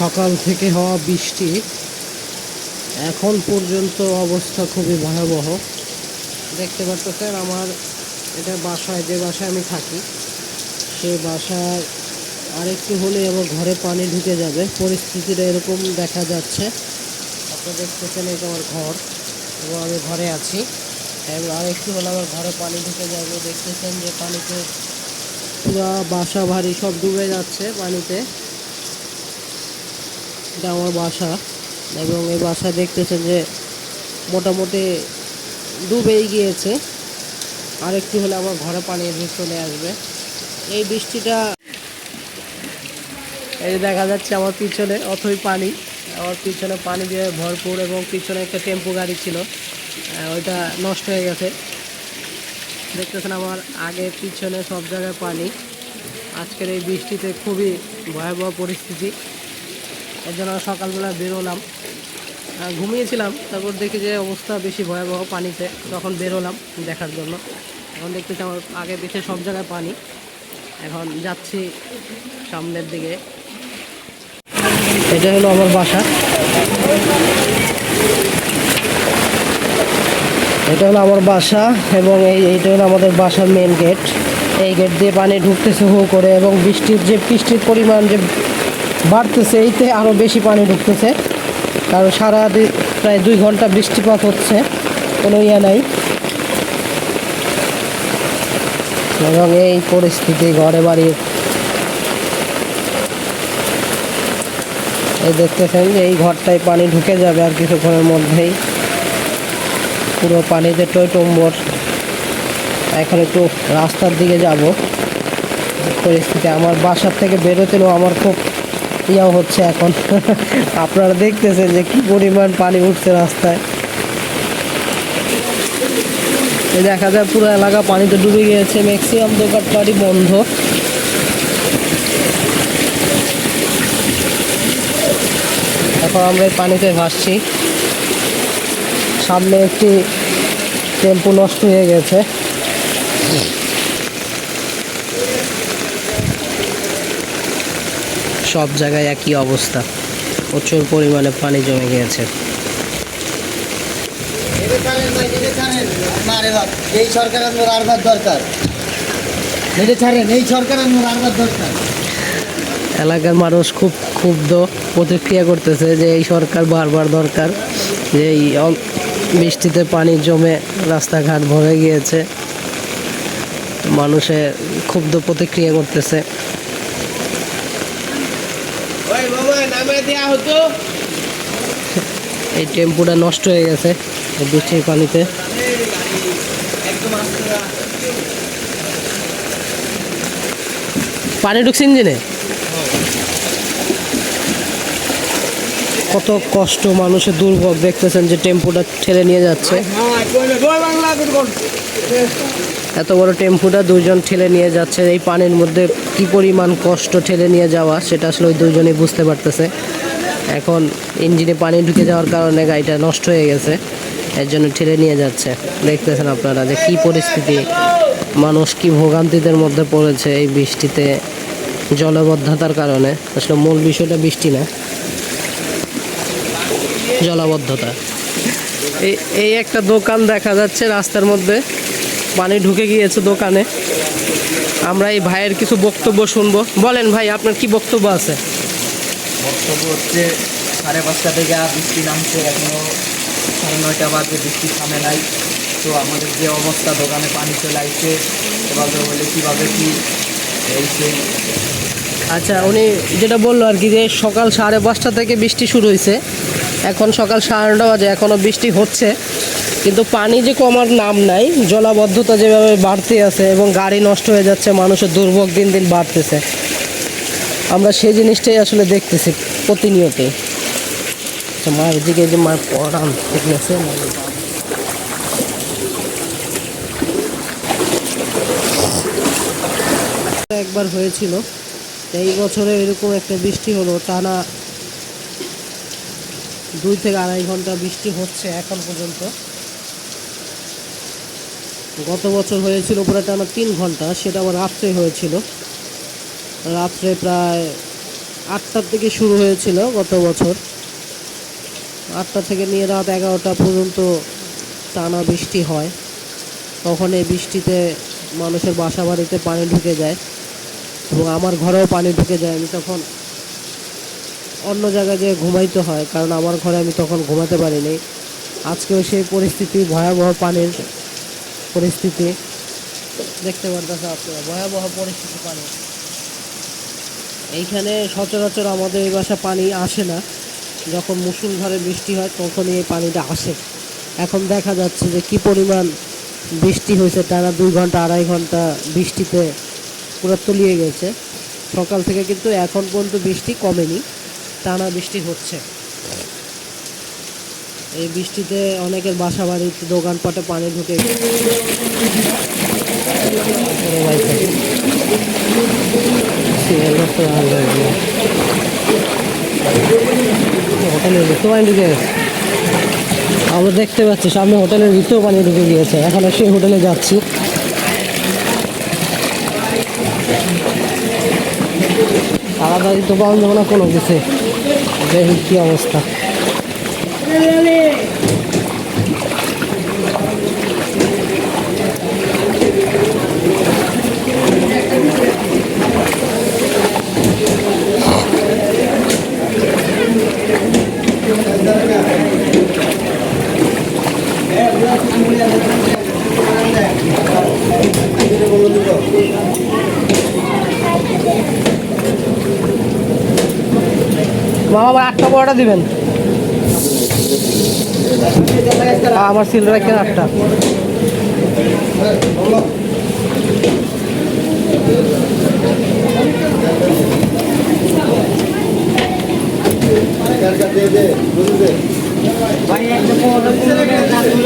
সকাল থেকে হওয়া বৃষ্টি, এখন পর্যন্ত অবস্থা খুবই ভয়াবহ। দেখতে পাচ্ছেন আমার এটা বাসায়, যে বাসায় আমি থাকি সেই বাসায় আরেকটু হলে আমার ঘরে পানি ঢুকে যাবে। পরিস্থিতিটা এরকম দেখা যাচ্ছে। আপনারা দেখতেছেন এটা আমার ঘর, এবং আমি ঘরে আছি। এবং আরেকটু হলে আমার ঘরে পানি ঢুকে যাবে। দেখতেছেন যে পানিতে পুরা বাসা ভারী সব ডুবে যাচ্ছে পানিতে। এটা আমার বাসা এবং এই বাসা দেখতেছেন যে মোটামুটি ডুবেই গিয়েছে। আর একটু হলে আমার ঘরে পানি এসে চলে আসবে। এই বৃষ্টিটা এই দেখা যাচ্ছে আমার পিছনে অথই পানি। আমার পিছনে পানি দিয়ে ভরপুর এবং পিছনে একটা টেম্পো গাড়ি ছিল। ওইটা নষ্ট হয়ে গেছে। দেখতেছেন আমার আগে পিছনে সব জায়গায় পানি। আজকের এই বৃষ্টিতে খুবই ভয়াবহ পরিস্থিতি। এর জন্য সকালবেলা বেরোলাম। ঘুমিয়েছিলাম, তারপর দেখি যে অবস্থা বেশি ভয়াবহ পানিতে, তখন বেরোলাম দেখার জন্য। এখন দেখতেছি আমার আগে পিছে সব জায়গায় পানি। এখন যাচ্ছি সামনের দিকে। এটা হলো আমার বাসা। এটা হলো আমার বাসা এবং এই এইটা হলো আমাদের বাসার মেন গেট এই গেট দিয়ে পানি ঢুকতেছে হু করে এবং বৃষ্টির যে বৃষ্টির পরিমাণ যে বাড়তেছে, এইতে আরও বেশি পানি ঢুকতেছে। কারণ সারা প্রায় দুই ঘণ্টা বৃষ্টিপাত হচ্ছে, কোনো ইয়ে নাই। এবং এই পরিস্থিতি ঘরে বাড়ির এই দেখতেছেন যে এই ঘরটায় পানি ঢুকে যাবে আর কিছুক্ষণের মধ্যেই। পুরো পানিতে টইটম্বর এখন একটু রাস্তার দিকে যাব। পরিস্থিতি আমার বাসার থেকে বেরোতেও আমার খুব ইয়াও হচ্ছে এখন। আপনারা দেখতেছেন যে কি পরিমাণ পানি উঠছে রাস্তায়। দেখা যায় পুরো এলাকা পানিতে ডুবে গিয়েছে। ম্যাক্সিমাম দোকানপাটি বন্ধ। এখন আমরা এই পানিতে ভাসছি। সামনে একটি টেম্পু নষ্ট হয়ে গেছে। সব জায়গায় একই অবস্থা। প্রচুর পরিমাণে পানি জমে গিয়েছে। এই সরকার আরবার দরকার। এই সরকার আরবার দরকার। এলাকার মানুষ খুব ক্ষুব্ধ প্রতিক্রিয়া করতেছে যে এই সরকার বারবার দরকার যে এই বৃষ্টিতে পানি জমে রাস্তাঘাট ভরে গিয়েছে। মানুষে ক্ষুব্ধ প্রতিক্রিয়া করতেছে ওই বাবা নামে দেওয়া হতো। এই টেম্পুটা নষ্ট হয়ে গেছে বৃষ্টির পানিতে। পানি ঢুকছে ইঞ্জিনে? কত কষ্ট মানুষের দুর্ভোগ দেখতেছেন যে টেম্পুটা ঠেলে নিয়ে যাচ্ছে। এত বড় টেম্পুটা দুজন ঠেলে নিয়ে যাচ্ছে, এই পানির মধ্যে কি পরিমাণ কষ্ট ঠেলে নিয়ে যাওয়া সেটা আসলে ওই দুইজনই বুঝতে পারতেছে। এখন ইঞ্জিনে পানি ঢুকে যাওয়ার কারণে গাড়িটা নষ্ট হয়ে গেছে, এর জন্য ঠেলে নিয়ে যাচ্ছে। দেখতেছেন আপনারা যে কি পরিস্থিতি, মানুষ কি ভোগান্তিদের মধ্যে পড়েছে এই বৃষ্টিতে জলবদ্ধতার কারণে। আসলে মূল বিষয়টা বৃষ্টি না। জলাবদ্ধতা। এই এই একটা দোকান দেখা যাচ্ছে রাস্তার মধ্যে। পানি ঢুকে গিয়েছে দোকানে। আমরা এই ভাইয়ের কিছু বক্তব্য শুনব। বলেন ভাই আপনার কি বক্তব্য আছে? বক্তব্য হচ্ছে সাড়ে পাঁচটা থেকে বৃষ্টি নামছে এখনও সাড়ে নয়টা বাজে বৃষ্টি থামে নাই। তো আমাদের যে অবস্থা দোকানে পানি চলে আসছে এভাবে হলে কীভাবে কি সেই আচ্ছা উনি যেটা বলল আর কি যে সকাল সাড়ে পাঁচটা থেকে বৃষ্টি শুরু হয়েছে এখন সকাল সাড়ে নটা বাজে এখনও বৃষ্টি হচ্ছে। কিন্তু পানি যে কমার নাম নাই, জলাবদ্ধতা যেভাবে বাড়তে আছে এবং গাড়ি নষ্ট হয়ে যাচ্ছে, মানুষের দুর্ভোগ দিন দিন বাড়তেছে। আমরা সেই জিনিসটাই আসলে দেখতেছি প্রতিনিয়তই আচ্ছা মায়ের দিকে যে মায়ের পড়ান আছে? একবার হয়েছিল, এই বছরে এরকম একটা বৃষ্টি হলো, টানা দুই থেকে আড়াই ঘণ্টা বৃষ্টি হচ্ছে এখন পর্যন্ত। গত বছর হয়েছিল পুরো টানা তিন ঘণ্টা, সেটা আবার রাত্রে হয়েছিল। রাত্রে প্রায় আটটার থেকে শুরু হয়েছিল গত বছর। আটটা থেকে নিয়ে রাত এগারোটা পর্যন্ত টানা বৃষ্টি হয়। তখন এই বৃষ্টিতে মানুষের বাসা বাড়িতে পানি ঢুকে যায় এবং আমার ঘরেও পানি ঢুকে যায়। আমি তখন অন্য জায়গায় যেয়ে ঘুমাইতে হয়, কারণ আমার ঘরে আমি তখন ঘুমাতে পারিনি। আজকেও সেই পরিস্থিতি, ভয়াবহ পানির পরিস্থিতি। দেখতে পারতেছে আপনারা, ভয়াবহ পরিস্থিতি পানি এইখানে সচরাচর আমাদের এই বাসা পানি আসে না। যখন মুসুলধারে বৃষ্টি হয়, তখনই এই পানিটা আসে। এখন দেখা যাচ্ছে যে কি পরিমাণ বৃষ্টি হয়েছে, টানা দুই ঘণ্টা, আড়াই ঘণ্টা বৃষ্টিতে পুরো তলিয়ে গেছে। সকাল থেকে কিন্তু এখন পর্যন্ত বৃষ্টি কমেনি। টানা বৃষ্টি হচ্ছে। এই বৃষ্টিতে অনেকের বাসা বাড়িতে দোকানপাটে পানি ঢুকে। হোটেলের ভিতরে পানি ঢুকে গেছে। আমরা দেখতে পাচ্ছি, সামনে হোটেলের ভিতরেও পানি ঢুকে গিয়েছে। এখন সেই হোটেলে যাচ্ছি। তাড়াতাড়ি তো পাওয়া যাবে না কোনো কিছু দেখি কি অবস্থা। মামা আবার আটটা পরোটা দিবেন? আমার সিল রাখেন আটটা। ভাই একটা